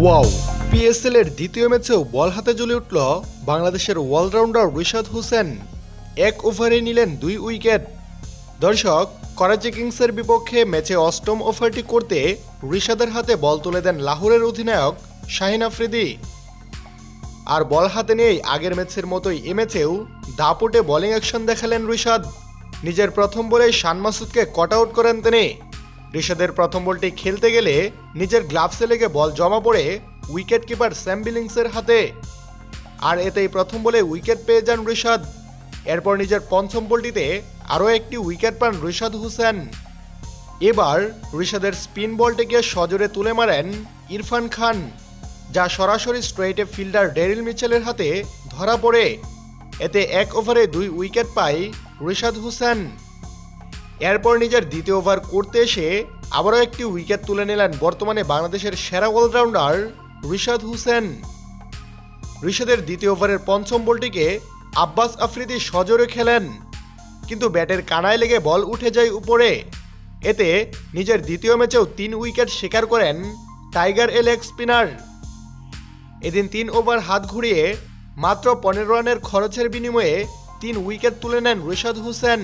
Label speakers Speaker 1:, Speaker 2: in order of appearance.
Speaker 1: Wow PSL এর দ্বিতীয় ম্যাচেও বল হাতে জ্বলে উঠল বাংলাদেশের অলরাউন্ডার রিশাদ হোসেন। এক ওভারে নিলেন দুই উইকেট। দর্শক, করাচি কিংসের বিপক্ষে ম্যাচে অষ্টম ওভারটি করতে রিশাদের হাতে বল তুলে দেন লাহোরের অধিনায়ক শাহিন আফ্রিদি। আর বল হাতে নিয়েই আগের ম্যাচের মতোই এ ম্যাচেও দাপটে বোলিং অ্যাকশন দেখালেন রিশাদ। নিজের প্রথম বলে শান মাসুদকে কট আউট করেন তিনি। রিশাদের প্রথম বলটি খেলতে গেলে নিজের গ্লাভসে লেগে বল জমা পড়ে উইকেট কিপার স্যাম বিলিংসের হাতে। আর এতেই প্রথম বলে উইকেট পেয়ে যান রিশাদ এরপর নিজের পঞ্চম বলটিতে আরও একটি উইকেট পান রিশাদ হোসেন। এবার ঋষাদের স্পিন বলটিকে সজোরে তুলে মারেন ইরফান খান, যা সরাসরি স্ট্রেইটে ফিল্ডার ডেরিল মিচেলের হাতে ধরা পড়ে। এতে এক ওভারে দুই উইকেট পায় ঋষাদ হোসেন। এরপর নিজের দ্বিতীয় ওভার করতে এসে আবারও একটি উইকেট তুলে নিলেন বর্তমানে বাংলাদেশের সেরা অলরাউন্ডার ঋষাদ হোসেন। ঋষাদের দ্বিতীয় ওভারের পঞ্চম বলটিকে আব্বাস আফ্রিদি সজোরে খেলেন, কিন্তু ব্যাটের কানায় লেগে বল উঠে যায় উপরে। এতে নিজের দ্বিতীয় ম্যাচেও তিন উইকেট শিকার করেন টাইগার এল এক্স স্পিনার। এদিন তিন ওভার হাত ঘুরিয়ে মাত্র পনেরো রানের খরচের বিনিময়ে তিন উইকেট তুলে নেন রিশাদ হোসেন।